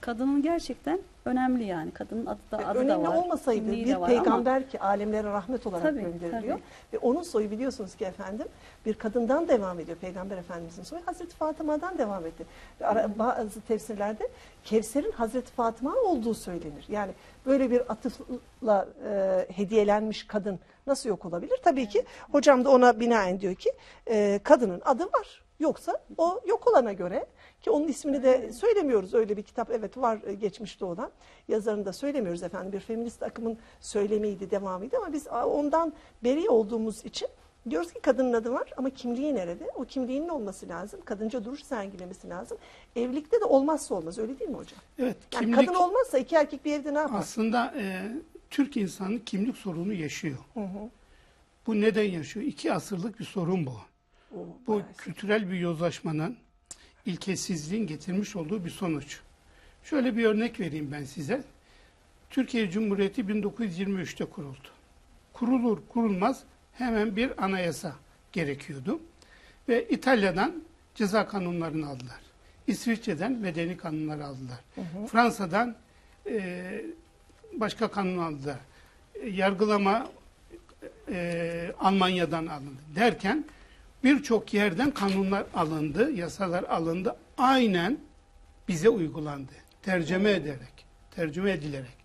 kadının gerçekten önemli yani. Kadının adı da, adı da Önemli var. olmasaydı bir var ama peygamber ki alemlere rahmet olarak Tabii, gönderiliyor. tabii. Ve onun soyu biliyorsunuz ki efendim bir kadından devam ediyor Peygamber Efendimizin soyu. Hazreti Fatıma'dan devam etti. Ara- Bazı tefsirlerde Kevser'in Hazreti Fatıma olduğu söylenir. Yani böyle bir atıfla e, hediyelenmiş kadın nasıl yok olabilir? Tabii ki hocam da ona binaen diyor ki e, kadının adı var. Yoksa o yok olana göre ki onun ismini de söylemiyoruz. Öyle bir kitap evet var e, geçmişte olan. Yazarını da söylemiyoruz efendim. Bir feminist akımın söylemiydi, devamıydı ama biz ondan beri olduğumuz için diyoruz ki kadının adı var ama kimliği nerede? O kimliğinin olması lazım. Kadınca duruş sergilemesi lazım. Evlilikte de olmazsa olmaz öyle değil mi hocam? Evet, Yani kimlik kadın olmazsa iki erkek bir evde ne yapar? aslında e, Türk insanı kimlik sorunu yaşıyor. Bu neden yaşıyor? İki asırlık bir sorun bu. Oo, Bu kültürel bir yozlaşmanın, ilkesizliğin getirmiş olduğu bir sonuç. Şöyle bir örnek vereyim ben size. Türkiye Cumhuriyeti 1923'te kuruldu. Kurulur kurulmaz hemen bir anayasa gerekiyordu. Ve İtalya'dan ceza kanunlarını aldılar. İsviçre'den medeni kanunları aldılar. Fransa'dan e, başka kanun aldılar. E, yargılama e, Almanya'dan alındı. Derken birçok yerden kanunlar alındı, yasalar alındı. Aynen bize uygulandı. Tercüme ederek, tercüme edilerek.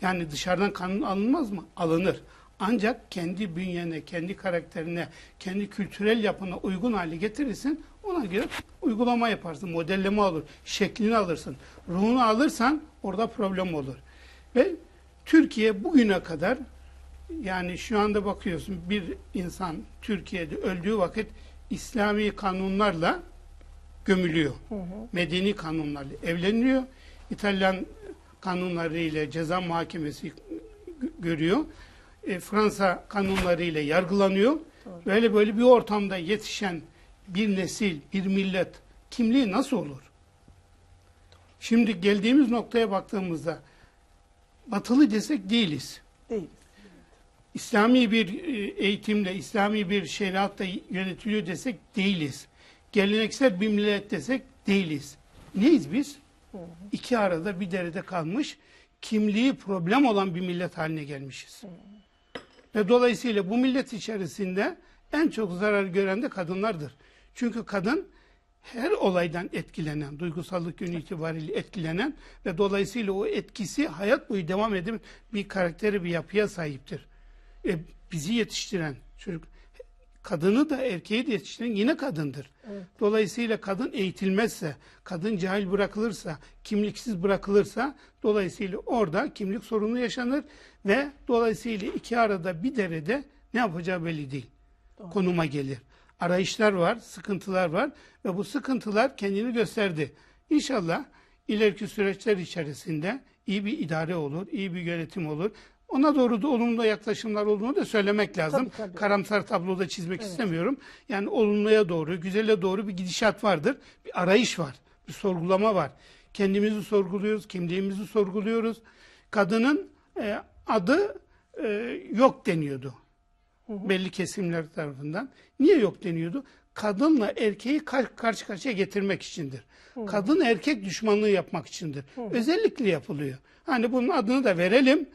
Yani dışarıdan kanun alınmaz mı? Alınır. Ancak kendi bünyene, kendi karakterine, kendi kültürel yapına uygun hale getirirsin. Ona göre uygulama yaparsın, modelleme olur, şeklini alırsın. Ruhunu alırsan orada problem olur. Ve Türkiye bugüne kadar yani şu anda bakıyorsun bir insan Türkiye'de öldüğü vakit İslami kanunlarla gömülüyor. Medeni kanunlarla evleniliyor. İtalyan kanunları ile ceza muhakemesi gö- görüyor. E, Fransa kanunları ile yargılanıyor. Böyle böyle bir ortamda yetişen bir nesil, bir millet kimliği nasıl olur? Şimdi geldiğimiz noktaya baktığımızda batılı desek değiliz. Değil. İslami bir e, eğitimle, İslami bir şeriatla yönetiliyor desek değiliz. Geleneksel bir millet desek değiliz. Neyiz biz? İki arada bir derede kalmış, kimliği problem olan bir millet haline gelmişiz. Ve dolayısıyla bu millet içerisinde en çok zarar gören de kadınlardır. Çünkü kadın her olaydan etkilenen, duygusallık yönü itibariyle etkilenen ve dolayısıyla o etkisi hayat boyu devam eden bir karakteri, bir yapıya sahiptir. E, bizi yetiştiren çocuk, kadını da erkeği de yetiştiren yine kadındır. Dolayısıyla kadın eğitilmezse, kadın cahil bırakılırsa, kimliksiz bırakılırsa dolayısıyla orada kimlik sorunu yaşanır ve dolayısıyla iki arada bir derede ne yapacağı belli değil. Konuma gelir. Arayışlar var, sıkıntılar var ve bu sıkıntılar kendini gösterdi. İnşallah ileriki süreçler içerisinde iyi bir idare olur, iyi bir yönetim olur. Ona doğru da olumlu yaklaşımlar olduğunu da söylemek lazım. Tabii, tabii. Karamsar tabloda çizmek istemiyorum. Yani olumluya doğru, güzele doğru bir gidişat vardır. Bir arayış var, bir sorgulama var. Kendimizi sorguluyoruz, kimliğimizi sorguluyoruz. Kadının e, adı e, yok deniyordu. Belli kesimler tarafından. Niye yok deniyordu? Kadınla erkeği kar- karşı karşıya getirmek içindir. Kadın erkek düşmanlığı yapmak içindir. Özellikle yapılıyor. Hani bunun adını da verelim.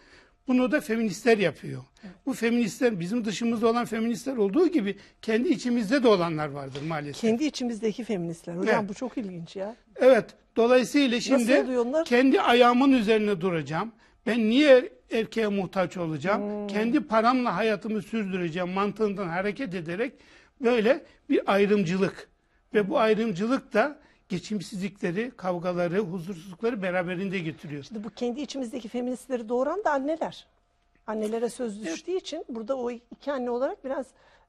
Bunu da feministler yapıyor. Bu feministler bizim dışımızda olan feministler olduğu gibi kendi içimizde de olanlar vardır maalesef. Kendi içimizdeki feministler. Hocam Evet. bu çok ilginç ya. Evet. Dolayısıyla şimdi kendi ayağımın üzerine duracağım. Ben niye erkeğe muhtaç olacağım? Hmm. Kendi paramla hayatımı sürdüreceğim mantığından hareket ederek böyle bir ayrımcılık ve bu ayrımcılık da geçimsizlikleri, kavgaları, huzursuzlukları beraberinde getiriyor. Şimdi bu kendi içimizdeki feministleri doğuran da anneler. Annelere söz düştüğü için burada o iki anne olarak biraz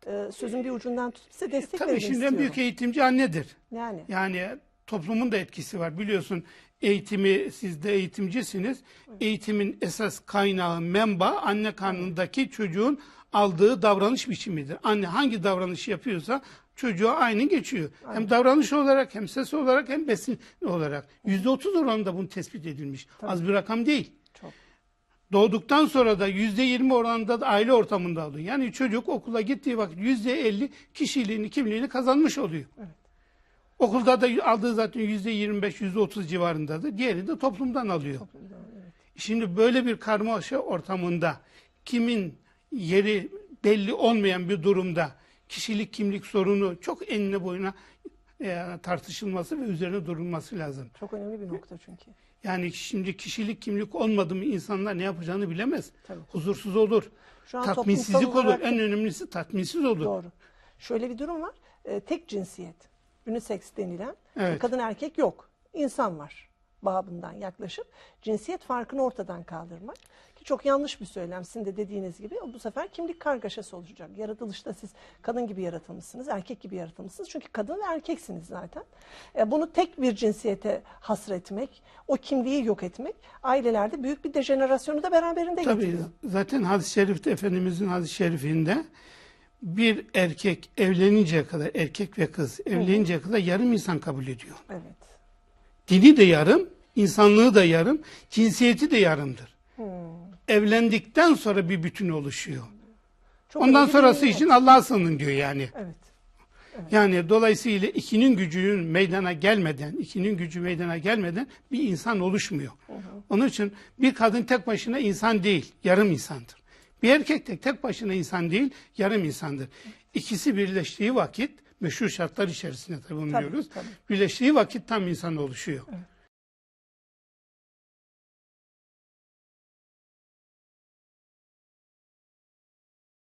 e, sözün bir ucundan tutup size destek Tabii vermek şimdi en istiyorum. büyük eğitimci annedir. Yani. Yani toplumun da etkisi var. Biliyorsun eğitimi siz de eğitimcisiniz. Eğitimin esas kaynağı, menba anne karnındaki çocuğun aldığı davranış biçimidir. Anne hangi davranış yapıyorsa çocuğa aynı geçiyor. Hem davranış olarak hem ses olarak hem besin olarak. Yüzde otuz oranında bunu tespit edilmiş. Az bir rakam değil. Çok. Doğduktan sonra da yüzde yirmi oranında da aile ortamında oluyor. Yani çocuk okula gittiği vakit yüzde elli kişiliğini, kimliğini kazanmış oluyor. Okulda da aldığı zaten yüzde 25, yüzde 30 civarındadır. Diğeri de toplumdan alıyor. Şimdi böyle bir karmaşa ortamında kimin yeri belli olmayan bir durumda kişilik kimlik sorunu çok enine boyuna e, tartışılması ve üzerine durulması lazım. Çok önemli bir nokta çünkü. Yani şimdi kişilik kimlik olmadı mı insanlar ne yapacağını bilemez. Tabii. Huzursuz olur. Şu an Tatminsizlik olur. olarak- En önemlisi tatminsiz olur. Doğru. Şöyle bir durum var. Ee, tek cinsiyet, unisex denilen Evet. kadın erkek yok. İnsan var babından yaklaşıp cinsiyet farkını ortadan kaldırmak çok yanlış bir söylem. Sizin de dediğiniz gibi bu sefer kimlik kargaşası olacak. Yaratılışta siz kadın gibi yaratılmışsınız, erkek gibi yaratılmışsınız. Çünkü kadın ve erkeksiniz zaten. E, bunu tek bir cinsiyete hasretmek, o kimliği yok etmek ailelerde büyük bir dejenerasyonu da beraberinde Tabii getiriyor. zaten hadis-i şerifte Efendimizin hadis-i şerifinde bir erkek evleninceye kadar erkek ve kız evleninceye kadar yarım insan kabul ediyor. Evet. Dini de yarım, insanlığı da yarım, cinsiyeti de yarımdır. Evlendikten sonra bir bütün oluşuyor. Çok Ondan sonrası için Allah'a sığının diyor yani. Evet. Yani dolayısıyla ikinin gücünün meydana gelmeden, ikinin gücü meydana gelmeden bir insan oluşmuyor. Onun için bir kadın tek başına insan değil, yarım insandır. Bir erkek de tek başına insan değil, yarım insandır. İkisi birleştiği vakit, meşhur şartlar içerisinde tabii bunu Tabii, diyoruz. tabii. Birleştiği vakit tam insan oluşuyor.